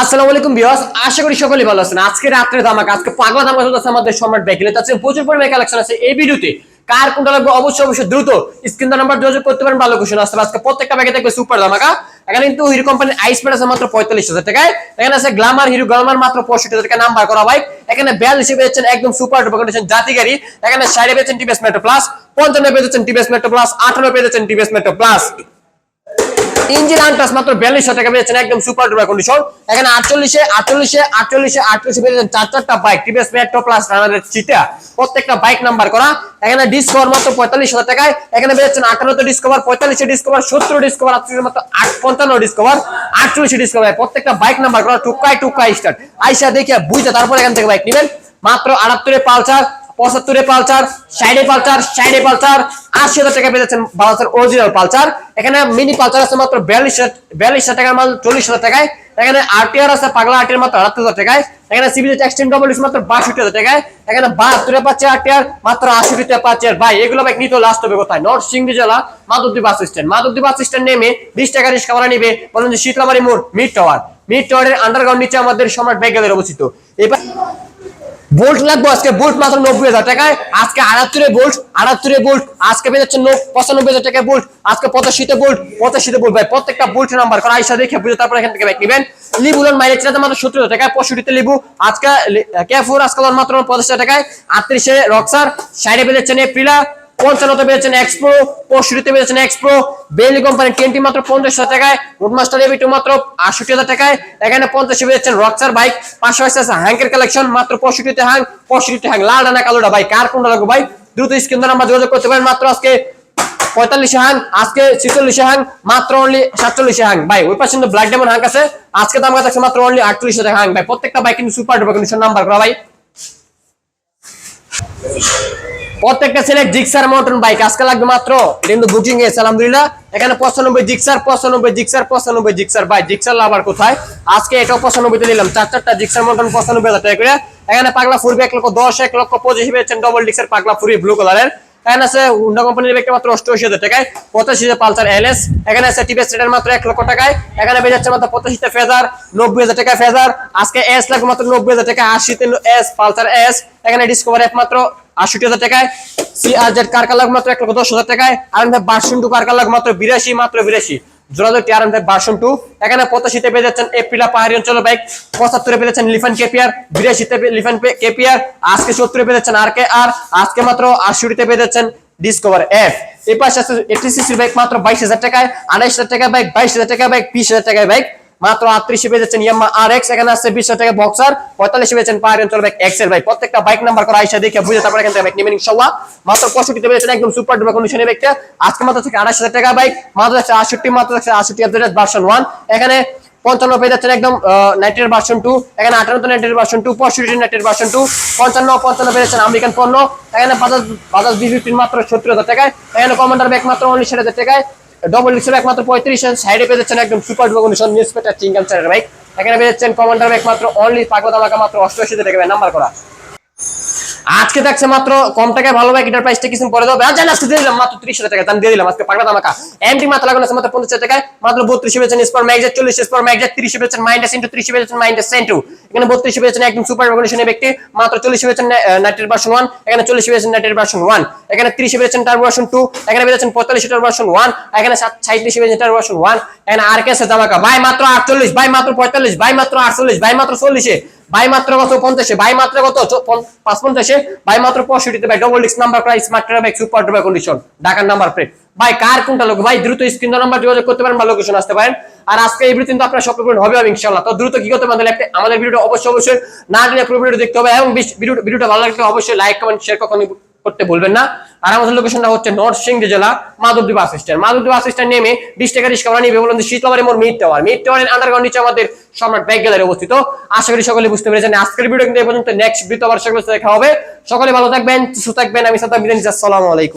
আসসালামু আলাইকুম আশা করি সকলেই ভালো আছেন। আজকে আজকে পাগলা আমাদের সম্রাট আছে প্রচুর পরিমাণে কালেকশন আছে এই ভিডিওতে। কার কোনটা লাগবে অবশ্যই অবশ্যই দ্রুত স্ক্রিন নাম্বার যোগাযোগ করতে পারেন, ভালো কুশন আসতে আজকে প্রত্যেকটা ব্যাগে থাকবে সুপার ধামাকা। এখানে কিন্তু হিরো কোম্পানির আইস প্যাড আছে মাত্র পঁয়তাল্লিশ হাজার টাকায়। এখানে আছে গ্লামার হিরো গ্লামার মাত্র পঁয়ষট্টি হাজার টাকা নাম্বার করা বাইক এখানে বেল হিসেবে পেয়েছেন একদম সুপার ডুপার কন্ডিশন জাতি গাড়ি। এখানে সাইডে পেয়েছেন টিভিএস মেট্রো প্লাস পঞ্চান্ন পেয়েছেন টিভিএস মেট্রো প্লাস আঠারো পেয়েছেন টিভিএস মেট্রো প্লাস ইঞ্জিন আনটাস মাত্র বিয়াল্লিশশো টাকা পেয়েছেন, একদম সুপার ডুপার কন্ডিশন এখানে আটচল্লিশে আটচল্লিশে আটচল্লিশে আটচল্লিশে পেয়েছেন চার চারটা বাইক টিভিএস মেট্রো প্লাস রানারের চিটা প্রত্যেকটা বাইক নাম্বার করা। এখানে ডিসকভার মাত্র পঁয়তাল্লিশ হাজার টাকায়। এখানে পেয়েছেন আঠারোতে ডিসকভার পঁয়তাল্লিশে ডিসকভার সত্তর ডিসকভার আটত্রিশ মাত্র আট পঞ্চান্ন ডিসকভার আটচল্লিশে ডিসকভার প্রত্যেকটা বাইক নাম্বার করা টুকাই টুকাই স্টার্ট আইসা দেখে বুঝতে তারপর এখান থেকে বাইক নেবেন। মাত্র আটাত্তরে পালচার পঁচাত্তরে পালচার ষাটে পালচার ষাটে পালচার আশি হাজার টাকা পেয়েছেন পালচার অরিজিনাল পালচার এখানে মিনি পালচার আছে মাত্র বিয়াল্লিশ বিয়াল্লিশ হাজার মাল চল্লিশ হাজার টাকায়। এখানে আরটিআর আছে, পাগলা আরটিআর মাত্র আটাত্তর হাজার টাকায়। এখানে সিবিজি এক্সটেন ডবল মাত্র বাষট্টি হাজার টাকায়। এখানে বাহাত্তরে পাচ্ছে আরটিআর মাত্র আশিটিতে পাচ্ছে ভাই, এগুলো ভাই নিতে লাস্ট হবে কোথায়? নর্থ সিংড়ি জেলা, Madhabdi bus stand Madhabdi bus stand নেমে বিশ টাকা রিক্সা ভাড়া নিবে। বলেন যে শীতলামারি মোড় মিড টাওয়ার মিড আন্ডারগ্রাউন্ড নিচে আমাদের সম্রাট অবস্থিত। এবার বোল্ট আজকে বোল্ট মাত্র নব্বই হাজার টাকায়। আজকে বোল্ট বোল্ট আজকে পঁচানব্বই হাজার টাকায় বোল্ট আজকে পঁচাশিতে বোল্ট পঁচাশিতে বোল্ট ভাই, প্রত্যেকটা বোল্ট নাম্বার করা আইসা দেখে বুঝে তারপর এখান থেকে বাইক নেবেন। লিবুলন মাইলেজ চালাতে মাত্র সত্তর হাজার টাকায়, পঁয়ষট্টিতে লিবু। আজকে ক্যাফোর আজকে মাত্র টাকায়। আটত্রিশে রক্সার সাইডে পেয়ে এপ্রিলা পঞ্চান্নতে পেয়েছেন এক্সপ্রো পঁয়ষট্টিতে পেয়েছেন এক্সপ্রো বেলি কোম্পানি টেনটি মাত্র পঞ্চাশ হাজার টাকায় রুটমাস্টার এবি টু মাত্র আটষট্টি হাজার টাকায়, এখানে পঞ্চাশে পেয়েছেন রক্সার বাইক পাঁচশো আছে হ্যাঙ্কের কালেকশন মাত্র পঁয়ষট্টিতে হ্যাং পঁয়ষট্টিতে হ্যাং লাল ডানা কালোটা বাইক কার কোনটা লাগবে ভাই দ্রুত স্ক্রিন দ্বারা আমরা যোগাযোগ করতে পারেন, মাত্র আজকে পঁয়তাল্লিশে হ্যাং আজকে ছিচল্লিশে হ্যাং মাত্র অনলি সাতচল্লিশে হ্যাং ভাই, ওই পাশে কিন্তু ব্ল্যাক ডেমন হ্যাং আছে, আজকে দাম আছে? মাত্র অনলি আটচল্লিশ হাজার হ্যাং ভাই, প্রত্যেকটা বাইক কিন্তু সুপার ডুপার কন্ডিশন নাম্বার করা, ভাই। প্রত্যেকটা ছেলে জিক্সার মাউন্টেন বাইক আজকে লাগবে মাত্র কিন্তু বুকিং এসে আলহামদুলিল্লাহ। এখানে পঁচানব্বই জিক্সার পঁচানব্বই জিক্সার পঁচানব্বই জিক্সার। ভাই, জিক্সার লাভার কোথায়? আজকে এটাও পঁচানব্বইতে দিলাম চার চারটা জিক্সার মাউন্টেন পঁচানব্বই হাজার টাকা করে। এখানে পাগলা ফুরবি এক লক্ষ দশ, এক লক্ষ পঁচিশ পেয়েছেন ডবল ডিক্সের পাগলা ফুরবি ব্লু কালারের এখানে আছে হুন্ডা কোম্পানির ব্যক্তি মাত্র অষ্টআশি হাজার টাকায়। পঁচাশি পালসার এলএস এখানে আছে টিভিএস রেটার মাত্র এক লক্ষ টাকায়। এখানে বেজে যাচ্ছে মাত্র পঁচাশিতে ফেজার নব্বই হাজার টাকায় ফেজার আজকে এস লাগবে মাত্র নব্বই হাজার টাকা আশিতে এস পালসার এস এখানে ডিসকভার এফ মাত্র আটষট্টি হাজার টাকায় সি জেড কার কালার মাত্র এক লক্ষ দশ হাজার টাকায় আর বার্সন টু কার কালার মাত্র বিরাশি মাত্র বিরাশি। জোরালো টিআর এম ভার্সন টু এখানে পঁচাশিতে পেয়ে যাচ্ছেন এপ্রিলা পাহাড়ি অঞ্চল বাইক পঁচাত্তরে পেয়ে যাচ্ছেন লিফান কেপিয়ার বিরাশিতে লিফান কেপিয়ার আজকে সত্তরে পেয়ে যাচ্ছেন আর কে আর আজকে মাত্র আটষট্টিতে পেয়ে যাচ্ছেন ডিসকভার এফ এই পাশে আছে এটিসিসির বাইক মাত্র বাইশ হাজার টাকায়, আড়াইশ হাজার টাকা বাইক বাইশ হাজার টাকা বাইক বিশ হাজার টাকায় বাইক মাত্র আটত্রিশে পেয়ে যাচ্ছেন ইয়ামা আর এক্স এখানে আছে বিশ টাকা বক্সার, পঁয়তাল্লিশে পেয়েছেন পাহাড়ি অঞ্চল বাইক এক্সের বাইক প্রত্যেকটা বাইক নাম্বার করা আইসা দেখে বুঝে তারপর এখান থেকে বাইক নেবেন ইনশাল্লাহ মাত্র পঁয়ষট্টিতে পেয়েছেন একদম সুপার ডুপার কন্ডিশনের বাইকটা আজকে মাত্র থেকে আড়াইশ হাজার টাকা বাইক মাত্র যাচ্ছে আটষট্টি, মাত্র যাচ্ছে আটষট্টি হাজার ভার্সন ওয়ান এখানে পঞ্চান্ন পেয়ে যাচ্ছেন একদম নাইটের ভার্সন টু এখানে আঠান্ন নাইটের ভার্সন টু পঁয়ষট্টি নাইটের ভার্সন টু পঞ্চান্ন পঞ্চান্ন পেয়ে যাচ্ছেন আমেরিকান পণ্য। এখানে বাজাজ বাজাজ বি মাত্র সত্তর হাজার টাকায়। এখানে কমান্ডার ব্যাগ মাত্র উনিশ হাজার টাকায়। ডবল ডিক্সের একমাত্র মাত্র পঁয়ত্রিশ সাইডে পেয়ে যাচ্ছেন একদম সুপার ডুপার কন্ডিশন নিউজ পেটার চিঙ্গাম চারের বাইক এখানে পেয়ে যাচ্ছেন কমান্ডার ব্যাগ মাত্র অনলি পাগলা মাত্র অষ্টআশিতে টাকা নাম্বার করা। আজকে থাকছে মাত্র কম টাকায় ভালো বাইক এটার প্রাইসটা কিছু পরে দেবো জানি আজকে দিয়ে দিলাম, মাত্র ত্রিশ টাকা দাম দিয়ে দিলাম, আজকে পাগলা দামাকা এমটি মাত্র লাগানো মাত্র পঞ্চাশ টাকায়, মাত্র বত্রিশ পেয়েছেন স্পার ম্যাগজেট চল্লিশ স্পার ম্যাগজেট তিরিশ পেয়েছেন মাইন্ডাস ইন্টু ত্রিশ পেয়েছেন মাইন্ডাস সেন্টু এখানে বত্রিশ পেয়েছেন একদম সুপার রেভলিউশনের ব্যক্তি, মাত্র চল্লিশ পেয়েছেন নাইটের ভার্সন ওয়ান এখানে চল্লিশ পেয়েছেন নাইটের ভার্সন ওয়ান এখানে ত্রিশ পেয়েছেন টার ভার্সন টু এখানে পেয়েছেন পঁয়তাল্লিশ টার ভার্সন ওয়ান এখানে সাঁত্রিশ পেয়েছেন টার ভার্সন ওয়ান এখানে আর কে আছে দামাকা ভাই মাত্র আটচল্লিশ, ভাই মাত্র পঁয়তাল্লিশ, ভাই মাত্র আটচল্লিশ, ভাই মাত্র চল্লিশে। ভাই মাত্র কত? পঞ্চাশে। ভাই মাত্র কত পাঁচ পঞ্চাশে। ভাই মাত্র পঁয়ষট্টিতে। ভাই double disc number price smart traffic super duper condition ঢাকার নাম্বার প্লেট ভাই, কার কোনটা লোক ভাই, দ্রুত স্ক্রিন নাম্বার যোগাযোগ করতে পারেন বা লোকেশন আসতে পারেন। আর আজকে এই ভিডিও কিন্তু আপনার সব হবে আমি ইনশাআল্লাহ। তো দ্রুত কি করতে পারেন? আমাদের ভিডিওটা অবশ্যই অবশ্যই না দিলে পুরো ভিডিও দেখতে হবে এবং ভিডিওটা ভালো লাগলে অবশ্যই লাইক কমেন্ট শেয়ার কখনই করতে বলবেন না। আর আমাদের লোকেশনটা হচ্ছে নর্থ সিংড়ি জেলা, Madhabdi bus stand. Madhabdi bus stand নেমে বিশ টাকা রিক্সা ভাড়া নিবে। বলুন শীতলাবাড়ি মোড় মিড টাওয়ার মিড টাওয়ারের আন্ডারগ্রাউন্ড নিচে আমাদের সম্রাট ব্যাগ গ্যালারি অবস্থিত। আশা করি সকলে বুঝতে পেরেছেন। আজকের ভিডিও কিন্তু এই পর্যন্ত। নেক্সট ভিডিও আবার দেখা হবে। সকলে ভালো থাকবেন, সুস্থ থাকবেন। আমি সাদা নিচ্ছি। আসসালামু আলাইকুম।